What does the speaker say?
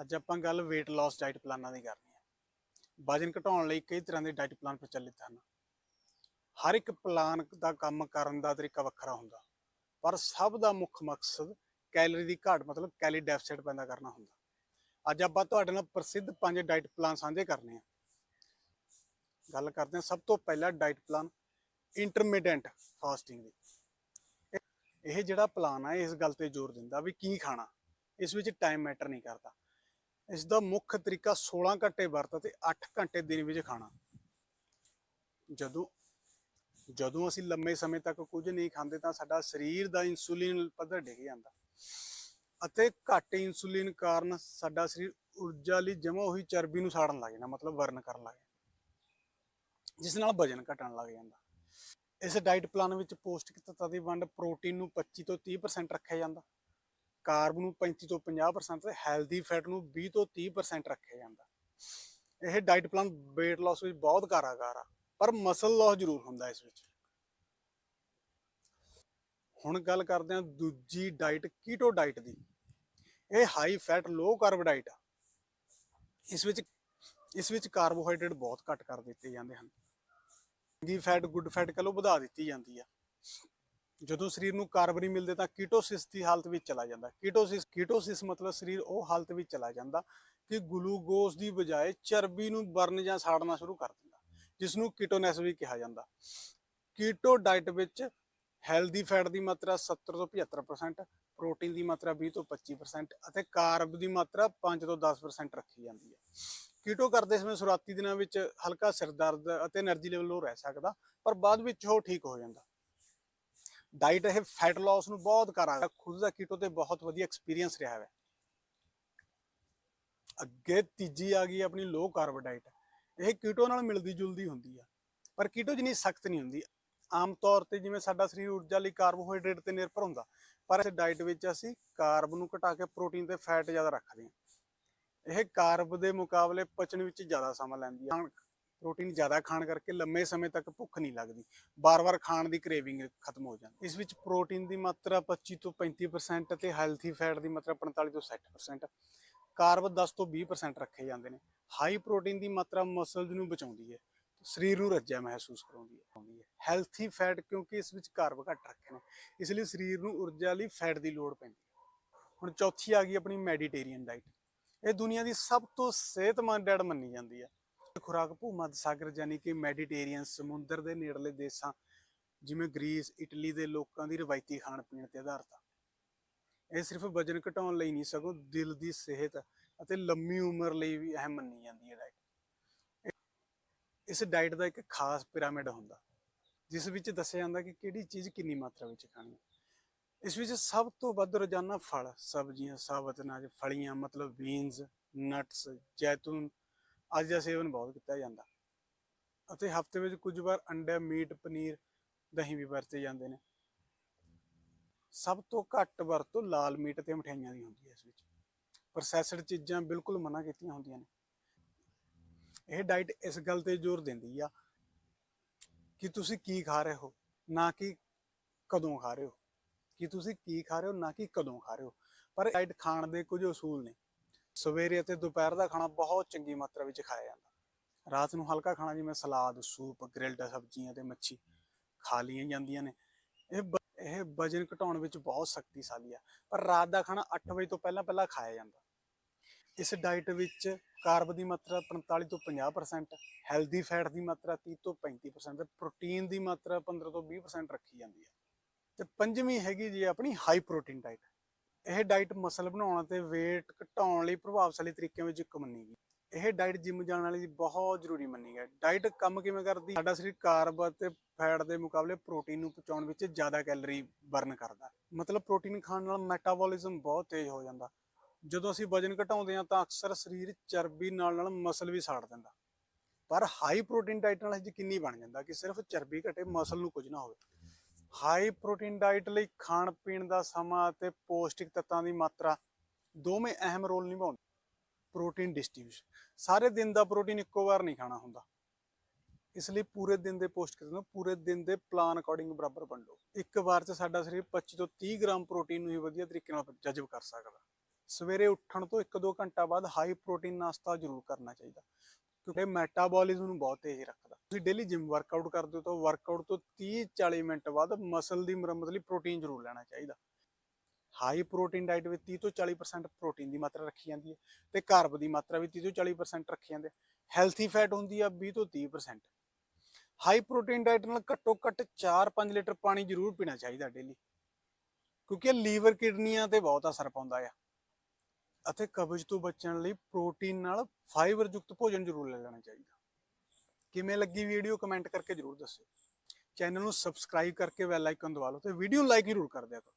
ਅੱਜ ਆਪਾਂ ਗੱਲ weight loss ਡਾਈਟ ਪਲਾਨਾਂ ਦੀ ਕਰਨੀ ਹੈ। ਵਜਨ ਘਟਾਉਣ ਲਈ ਕਈ ਤਰ੍ਹਾਂ ਦੇ ਡਾਈਟ ਪਲਾਨ ਪ੍ਰਚਲਿਤ ਹਨ। ਹਰ ਇੱਕ ਪਲਾਨ ਦਾ ਕੰਮ ਕਰਨ ਦਾ ਤਰੀਕਾ ਵੱਖਰਾ ਹੁੰਦਾ, ਪਰ ਸਭ ਦਾ ਮੁੱਖ ਮਕਸਦ ਕੈਲਰੀ ਦੀ ਘਾਟ, ਮਤਲਬ ਕੈਲਰੀ ਡੈਫਿਸਿਟ ਪੈਦਾ ਕਰਨਾ ਹੁੰਦਾ। ਅੱਜ ਆਪਾਂ ਤੁਹਾਡੇ ਨਾਲ ਪ੍ਰਸਿੱਧ ਪੰਜ ਡਾਈਟ ਪਲਾਨ ਸਾਂਝੇ ਕਰਨੇ ਆ। ਗੱਲ ਕਰਦੇ ਹਾਂ ਸਭ ਤੋਂ ਪਹਿਲਾ ਡਾਈਟ ਪਲਾਨ ਇੰਟਰਮੀਡੀਐਂਟ ਫਾਸਟਿੰਗ ਦੀ। ਇਹ- ਜਿਹੜਾ ਪਲਾਨ ਆ, ਇਸ ਗੱਲ ਤੇ ਜ਼ੋਰ ਦਿੰਦਾ ਵੀ ਕੀ ਖਾਣਾ, ਇਸ ਵਿੱਚ ਟਾਈਮ ਮੈਟਰ ਨਹੀਂ ਕਰਦਾ। ਇਸ ਦਾ ਮੁੱਖ ਤਰੀਕਾ 16 ਘੰਟੇ ਵਰਤ ਅਤੇ 8 ਘੰਟੇ ਦਿਨ ਵਿੱਚ ਖਾਣਾ। ਜਦੋਂ ਜਦੋਂ ਅਸੀਂ ਲੰਮੇ ਸਮੇਂ ਤੱਕ ਕੁਝ ਨਹੀਂ ਖਾਂਦੇ ਤਾਂ ਸਾਡਾ ਸਰੀਰ ਦਾ ਇਨਸੂਲਿਨ ਪੱਧਰ ਡਿੱਗ ਜਾਂਦਾ। ਅਤੇ ਘੱਟ ਇਨਸੂਲਿਨ ਕਾਰਨ ਸਾਡਾ ਸਰੀਰ ਊਰਜਾ ਲਈ ਜਮਾ ਹੋਈ ਚਰਬੀ ਨੂੰ ਸਾੜਨ ਲੱਗ ਜਾਂਦਾ, ਮਤਲਬ ਵਰਨ ਕਰਨ ਲੱਗ ਜਾਂਦਾ। ਜਿਸ ਨਾਲ ਵਜਨ ਘਟਣ ਲੱਗ ਜਾਂਦਾ। ਇਸ ਡਾਈਟ ਪਲਾਨ ਵਿੱਚ ਪੌਸ਼ਟਿਕ ਤੱਤਾਂ ਦੀ ਵੰਡ ਪ੍ਰੋਟੀਨ ਨੂੰ 25 ਤੋਂ 30% ਰੱਖਿਆ ਜਾਂਦਾ। ਕਾਰਬ ਨੂੰ 35 ਤੋਂ 50% ਤੇ ਹੈਲਦੀ ਫੈਟ ਨੂੰ 20 ਤੋਂ 30% ਰੱਖਿਆ ਜਾਂਦਾ। ਇਹ ਡਾਈਟ ਪਲਾਨ weight loss ਵਿੱਚ ਬਹੁਤ ਕਾਰਾਗਾਰ ਆ, ਪਰ ਮਸਲ ਲਾਸ ਜ਼ਰੂਰ ਹੁੰਦਾ ਇਸ ਵਿੱਚ। ਹੁਣ ਗੱਲ ਕਰਦੇ ਹਾਂ ਦੂਜੀ ਡਾਈਟ ਕੀਟੋ ਡਾਈਟ ਦੀ। ਇਹ high fat low carb diet ਆ। ਇਸ ਵਿੱਚ ਇਸ ਵਿੱਚ ਕਾਰਬੋਹਾਈਡਰੇਟ ਬਹੁਤ ਘੱਟ ਕਰ ਦਿੱਤੇ ਜਾਂਦੇ ਹਨ। ਚੰਗੀ ਫੈਟ ਗੁੱਡ ਫੈਟ ਕਹ ਲਓ ਵਧਾ ਦਿੱਤੀ ਜਾਂਦੀ ਆ। ਜਦੋਂ ਸਰੀਰ ਨੂੰ ਕਾਰਬ ਨਹੀਂ ਮਿਲਦੇ ਤਾਂ ਕੀਟੋਸਿਸ ਦੀ ਹਾਲਤ ਵਿੱਚ ਚਲਾ ਜਾਂਦਾ। ਕੀਟੋਸਿਸ ਕੀਟੋਸਿਸ ਮਤਲਬ ਸਰੀਰ ਉਹ ਹਾਲਤ ਵਿੱਚ ਚਲਾ ਜਾਂਦਾ ਕਿ ਗਲੂਕੋਜ਼ ਦੀ ਬਜਾਏ ਚਰਬੀ ਨੂੰ ਬਰਨ ਜਾਂ ਸਾੜਨਾ ਸ਼ੁਰੂ ਕਰ ਦਿੰਦਾ ਜਿਸ ਨੂੰ ਕੀਟੋਨੈਸ ਵੀ ਕਿਹਾ ਜਾਂਦਾ। ਕੀਟੋ ਡਾਈਟ ਵਿੱਚ ਹੈਲਦੀ ਫੈਟ ਦੀ ਮਾਤਰਾ 70 ਤੋਂ 75% ਪ੍ਰੋਟੀਨ ਦੀ ਮਾਤਰਾ 20 ਤੋਂ 25% ਅਤੇ ਕਾਰਬ ਦੀ ਮਾਤਰਾ 5 ਤੋਂ 10% ਰੱਖੀ ਜਾਂਦੀ ਹੈ। ਕੀਟੋ ਕਰਦੇ ਸਮੇਂ ਸ਼ੁਰੂਆਤੀ ਦਿਨਾਂ ਵਿੱਚ ਹਲਕਾ ਸਿਰ ਦਰਦ ਅਤੇ એનર્ਜੀ ਲੈਵਲ ਲੋ ਰਹਿ ਸਕਦਾ, ਪਰ ਬਾਅਦ ਵਿੱਚ ਉਹ ਠੀਕ ਹੋ ਜਾਂਦਾ। ਡਾਈਟ ਇਹ ਫੈਟ ਲਾਸ ਨੂੰ ਬਹੁਤ ਕਰਾਂਗਾ। ਖੁਦ ਦਾ ਕੀਟੋ ਤੇ ਬਹੁਤ ਵਧੀਆ ਐਕਸਪੀਰੀਅੰਸ ਰਿਹਾ ਹੈ। ਅੱਗੇ ਤੀਜੀ ਆ ਗਈ ਆਪਣੀ ਲੋ ਕਾਰਬ ਡਾਈਟ ਇਹ ਕੀਟੋ ਨਾਲ ਮਿਲਦੀ ਜੁਲਦੀ ਹੁੰਦੀ ਆ। ਪਰ ਕੀਟੋ ਜਿੰਨੀ ਸਖਤ ਨਹੀਂ ਹੁੰਦੀ। ਆਮ ਤੌਰ ਤੇ ਜਿਵੇਂ ਸਾਡਾ ਸਰੀਰ ਊਰਜਾ ਲਈ ਕਾਰਬੋਹਾਈਡਰੇਟ ਤੇ ਨਿਰਭਰ ਹੁੰਦਾ। ਪਰ ਇਸ ਡਾਈਟ ਵਿੱਚ ਅਸੀਂ ਕਾਰਬ ਨੂੰ ਘਟਾ ਕੇ ਪ੍ਰੋਟੀਨ ਤੇ ਫੈਟ ਜ਼ਿਆਦਾ ਰੱਖਦੇ ਹਾਂ। ਇਹ ਕਾਰਬ ਦੇ ਮੁਕਾਬਲੇ ਪਚਣ ਵਿੱਚ ਜ਼ਿਆਦਾ ਸਮਾਂ ਲੈਂਦੀ ਹੈ ਪ੍ਰੋਟੀਨ ਜ਼ਿਆਦਾ ਖਾਣ ਕਰਕੇ ਲੰਮੇ ਸਮੇਂ ਤੱਕ ਭੁੱਖ ਨਹੀਂ ਲੱਗਦੀ। ਬਾਰ-ਬਾਰ ਖਾਣ ਦੀ ਕ੍ਰੇਵਿੰਗ ਖਤਮ ਹੋ ਜਾਂਦੀ। ਇਸ ਵਿੱਚ ਪ੍ਰੋਟੀਨ ਦੀ ਮਾਤਰਾ 25 ਤੋਂ 35% ਅਤੇ ਹੈਲਥੀ ਫੈਟ ਦੀ ਮਾਤਰਾ 45 ਤੋਂ 60% ਕਾਰਬ 10 ਤੋਂ 20% ਰੱਖੇ ਜਾਂਦੇ ਨੇ। ਹਾਈ ਪ੍ਰੋਟੀਨ ਦੀ ਮਾਤਰਾ ਮਸਲਜ਼ ਨੂੰ ਬਚਾਉਂਦੀ ਹੈ, ਸਰੀਰ ਨੂੰ ਰੱਜਿਆ ਮਹਿਸੂਸ ਕਰਾਉਂਦੀ ਹੈ। ਆਉਂਦੀ ਹੈ ਹੈਲਥੀ ਫੈਟ ਕਿਉਂਕਿ ਇਸ ਵਿੱਚ ਕਾਰਬ ਘੱਟ ਰੱਖੇ ਨੇ, ਇਸ ਲਈ ਸਰੀਰ ਨੂੰ ਊਰਜਾ ਲਈ ਫੈਟ ਦੀ ਲੋੜ ਪੈਂਦੀ ਹੈ। ਹੁਣ ਚੌਥੀ ਆ ਗਈ ਆਪਣੀ ਮੈਡੀਟੇਰੀਅਨ ਡਾਈਟ ਇਹ ਦੁਨੀਆ ਦੀ ਸਭ ਤੋਂ ਸਿਹਤਮੰਦ ਡਾਈਟ ਮੰਨੀ ਜਾਂਦੀ ਹੈ। ਖੁਰਾਕ ਭੂਮੱਧ ਸਾਗਰ ਯਾਨੀ ਕਿ ਮੈਡੀਟੇਰੀਅਨ ਸਮੁੰਦਰ ਦੇ ਨੇੜਲੇ ਦੇਸ਼ਾਂ, ਜਿਵੇਂ ਗ੍ਰੀਸ, ਇਟਲੀ ਦੇ ਲੋਕਾਂ ਦੀ ਰਵਾਇਤੀ ਖਾਣ ਪੀਣ ਤੇ ਆਧਾਰਿਤ ਆ। ਇਹ ਸਿਰਫ ਵਜਨ ਘਟਾਉਣ ਲਈ ਨਹੀਂ, ਸਗੋਂ ਦਿਲ ਦੀ ਸਿਹਤ ਅਤੇ ਲੰਮੀ ਉਮਰ ਲਈ ਵੀ ਅਹਿਮ ਮੰਨੀ ਜਾਂਦੀ ਹੈ ਡਾਈਟ ਇਸ ਡਾਈਟ ਦਾ ਇੱਕ ਖਾਸ ਪਿਰਾਮਿਡ ਹੁੰਦਾ, ਜਿਸ ਵਿੱਚ ਦੱਸਿਆ ਜਾਂਦਾ ਕਿ ਕਿਹੜੀ ਚੀਜ਼ ਕਿੰਨੀ ਮਾਤਰਾ ਵਿੱਚ ਖਾਣੀ ਹੈ। ਇਸ ਵਿੱਚ ਸਭ ਤੋਂ ਵੱਧ ਰੋਜ਼ਾਨਾ ਫਲ, ਸਬਜ਼ੀਆਂ, ਸਾਬਤ ਅਨਾਜ, ਫਲੀਆਂ, ਮਤਲਬ ਬੀਨਸ ਨਟਸ ਜੈਤੂਨ ਅੱਜ ਦਾ ਸੇਵਨ ਬਹੁਤ ਕੀਤਾ ਜਾਂਦਾ। ਅਤੇ ਹਫ਼ਤੇ ਵਿੱਚ ਕੁਝ ਵਾਰ ਅੰਡਾ, ਮੀਟ, ਪਨੀਰ, ਦਹੀਂ ਵੀ ਵਰਤੇ ਜਾਂਦੇ ਨੇ। ਸਭ ਤੋਂ ਘੱਟ ਵਰਤੋਂ ਲਾਲ ਮੀਟ ਤੇ ਮਠਿਆਈਆਂ ਦੀ ਹੁੰਦੀ ਹੈ ਇਸ ਵਿੱਚ। ਪ੍ਰੋਸੈਸਡ ਚੀਜ਼ਾਂ ਬਿਲਕੁਲ ਮਨਾ ਕੀਤੀਆਂ ਹੁੰਦੀਆਂ ਨੇ। ਇਹ ਡਾਈਟ ਇਸ ਗੱਲ ਤੇ ਜ਼ੋਰ ਦਿੰਦੀ ਆ ਕਿ ਤੁਸੀਂ ਕੀ ਖਾ ਰਹੇ ਹੋ, ਨਾ ਕਿ ਕਦੋਂ ਖਾ ਰਹੇ ਹੋ। ਕਿ ਤੁਸੀਂ ਕੀ ਖਾ ਰਹੇ ਹੋ, ਨਾ ਕਿ ਕਦੋਂ ਖਾ ਰਹੇ ਹੋ। ਪਰ ਡਾਈਟ ਖਾਣ ਦੇ ਕੁਝ ਅਸੂਲ ਨੇ। ਸਵੇਰੇ ਅਤੇ ਦੁਪਹਿਰ ਦਾ ਖਾਣਾ ਬਹੁਤ ਚੰਗੀ ਮਾਤਰਾ ਵਿੱਚ ਖਾਇਆ ਜਾਂਦਾ। ਰਾਤ ਨੂੰ ਹਲਕਾ ਖਾਣਾ ਜਿਵੇਂ ਸਲਾਦ, ਸੂਪ, ਗ੍ਰਿਲਡ ਸਬਜ਼ੀਆਂ ਤੇ ਮੱਛੀ ਖਾ ਲਈਆਂ ਜਾਂਦੀਆਂ ਨੇ। ਇਹ ਬ- ਇਹ ਵਜਨ ਘਟਾਉਣ ਵਿੱਚ ਬਹੁਤ ਸ਼ਕਤੀਸ਼ਾਲੀ ਆ। ਪਰ ਰਾਤ ਦਾ ਖਾਣਾ 8 ਵਜੇ ਤੋਂ ਪਹਿਲਾਂ ਪਹਿਲਾਂ ਖਾਇਆ ਜਾਂਦਾ। ਇਸ ਡਾਈਟ ਵਿੱਚ ਕਾਰਬ ਦੀ ਮਾਤਰਾ 45 ਤੋਂ 50% ਹੈਲਦੀ ਫੈਟ ਦੀ ਮਾਤਰਾ 30 ਤੋਂ 35% ਤੇ ਪ੍ਰੋਟੀਨ ਦੀ ਮਾਤਰਾ 15 ਤੋਂ 20% ਰੱਖੀ ਜਾਂਦੀ ਹੈ ਤੇ ਪੰਜਵੀਂ ਹੈਗੀ ਜੀ ਆਪਣੀ ਹਾਈ ਪ੍ਰੋਟੀਨ ਡਾਈਟ ਇਹ ਡਾਈਟ ਮਸਲ ਬਣਾਉਣ ਅਤੇ weight ਘਟਾਉਣ ਲਈ ਪ੍ਰਭਾਵਸ਼ਾਲੀ ਤਰੀਕਿਆਂ ਵਿੱਚ ਇੱਕ ਮੰਨੀ ਗਈ। ਇਹ ਡਾਈਟ ਜਿਮ ਜਾਣ ਵਾਲੀ ਦੀ ਬਹੁਤ ਜ਼ਰੂਰੀ ਮੰਨੀ ਗਈ। ਡਾਈਟ ਕੰਮ ਕਿਵੇਂ ਕਰਦੀ? ਸਾਡਾ ਸਰੀਰ ਕਾਰਬ ਅਤੇ ਫੈਟ ਦੇ ਮੁਕਾਬਲੇ ਪ੍ਰੋਟੀਨ ਨੂੰ ਪਹੁੰਚਾਉਣ ਵਿੱਚ ਜ਼ਿਆਦਾ ਕੈਲਰੀ ਬਰਨ ਕਰਦਾ। ਮਤਲਬ ਪ੍ਰੋਟੀਨ ਖਾਣ ਨਾਲ ਮੈਟਾਬੋਲਿਜ਼ਮ ਬਹੁਤ ਤੇਜ਼ ਹੋ ਜਾਂਦਾ। ਜਦੋਂ ਅਸੀਂ ਵਜਨ ਘਟਾਉਂਦੇ ਹਾਂ ਤਾਂ ਅਕਸਰ ਸਰੀਰ ਚਰਬੀ ਨਾਲ ਨਾਲ ਮਸਲ ਵੀ ਸਾੜ ਦਿੰਦਾ। ਪਰ ਹਾਈ ਪ੍ਰੋਟੀਨ ਡਾਈਟ ਨਾਲ ਇਹ ਯਕੀਨੀ ਬਣ ਜਾਂਦਾ ਕਿ ਸਿਰਫ ਚਰਬੀ ਘਟੇ ਮਸਲ ਨੂੰ ਕੁਝ ਨਾ ਹੋਵੇ। ਹਾਈ ਪ੍ਰੋਟੀਨ ਡਾਈਟ ਲਈ ਖਾਣ ਪੀਣ ਦਾ ਸਮਾਂ ਅਤੇ ਪੌਸ਼ਟਿਕ ਤੱਤਾਂ ਦੀ ਮਾਤਰਾ ਦੋਵੇਂ ਅਹਿਮ ਰੋਲ ਨਿਭਾਉਂਦੇ। Protein distribution. ਸਾਰੇ ਦਿਨ ਦਾ ਪ੍ਰੋਟੀਨ ਇੱਕੋ ਵਾਰ ਨਹੀਂ ਖਾਣਾ ਹੁੰਦਾ। ਇਸ ਲਈ ਪੂਰੇ ਦਿਨ ਦੇ ਪੋਸਟ ਨੂੰ ਪੂਰੇ ਦਿਨ ਦੇ ਪਲਾਨ ਅਕੋਰਡਿੰਗ ਬਰਾਬਰ ਵੰਡੋ। ਇੱਕ ਵਾਰ ਚ ਸਾਡਾ ਸਰੀਰ 25 ਤੋਂ 30 ਗ੍ਰਾਮ ਪ੍ਰੋਟੀਨ ਨੂੰ ਹੀ ਵਧੀਆ ਤਰੀਕੇ ਨਾਲ ਜਜ਼ਬ ਕਰ ਸਕਦਾ। ਸਵੇਰੇ ਉੱਠਣ ਤੋਂ 1-2 ਘੰਟਾ ਬਾਅਦ ਹਾਈ ਪ੍ਰੋਟੀਨ ਨਾਸ਼ਤਾ ਜ਼ਰੂਰ ਕਰਨਾ ਚਾਹੀਦਾ। ਕਿਉਂਕਿ ਮੈਟਾਬੋਲਿਜ਼ਮ ਨੂੰ ਬਹੁਤ ਤੇਜ਼ ਰੱਖਦਾ। ਤੁਸੀਂ ਡੇਲੀ ਜਿਮ ਵਰਕਆਊਟ ਕਰਦੇ ਹੋ ਤਾਂ ਵਰਕਆਊਟ ਤੋਂ 30-40 ਮਿੰਟ ਬਾਅਦ ਮਸਲ ਦੀ ਮੁਰੰਮਤ ਲਈ ਪ੍ਰੋਟੀਨ ਜ਼ਰੂਰ ਲੈਣਾ ਚਾਹੀਦਾ। ਹਾਈ ਪ੍ਰੋਟੀਨ ਡਾਈਟ ਵਿੱਚ 30 ਤੋਂ 40% ਪ੍ਰੋਟੀਨ ਦੀ ਮਾਤਰਾ ਰੱਖੀ ਜਾਂਦੀ ਹੈ ਤੇ ਕਾਰਬ ਦੀ ਮਾਤਰਾ ਵੀ 30 ਤੋਂ 40% ਰੱਖੀ ਜਾਂਦੀ ਹੈ। ਹੈਲਥੀ ਫੈਟ ਹੁੰਦੀ ਆ 20 ਤੋਂ 30% ਹਾਈ ਪ੍ਰੋਟੀਨ ਡਾਈਟ ਨਾਲ ਘੱਟੋ ਘੱਟ 4-5 ਲੀਟਰ ਪਾਣੀ ਜ਼ਰੂਰ ਪੀਣਾ ਚਾਹੀਦਾ ਡੇਲੀ ਕਿਉਂਕਿ ਲੀਵਰ ਕਿਡਨੀਆਂ ਤੇ ਬਹੁਤ ਅਸਰ ਪਾਉਂਦਾ ਆ। ਅਤੇ ਕਬਜ਼ ਤੋਂ ਬਚਣ ਲਈ ਪ੍ਰੋਟੀਨ ਨਾਲ ਫਾਈਬਰ ਯੁਕਤ ਭੋਜਨ ਜ਼ਰੂਰ ਲੈ ਲੈਣਾ ਚਾਹੀਦਾ। ਕਿਵੇਂ ਲੱਗੀ ਵੀਡੀਓ ਕਮੈਂਟ ਕਰਕੇ ਜ਼ਰੂਰ ਦੱਸਿਓ। ਚੈਨਲ ਨੂੰ ਸਬਸਕ੍ਰਾਈਬ ਕਰਕੇ ਬੈਲ ਆਈਕਨ ਦਬਾ ਲਓ ਤੇ ਵੀਡੀਓ ਨੂੰ ਲਾਈਕ ਜ਼ਰੂਰ ਕਰ ਦਿਆ ਕਰੋ।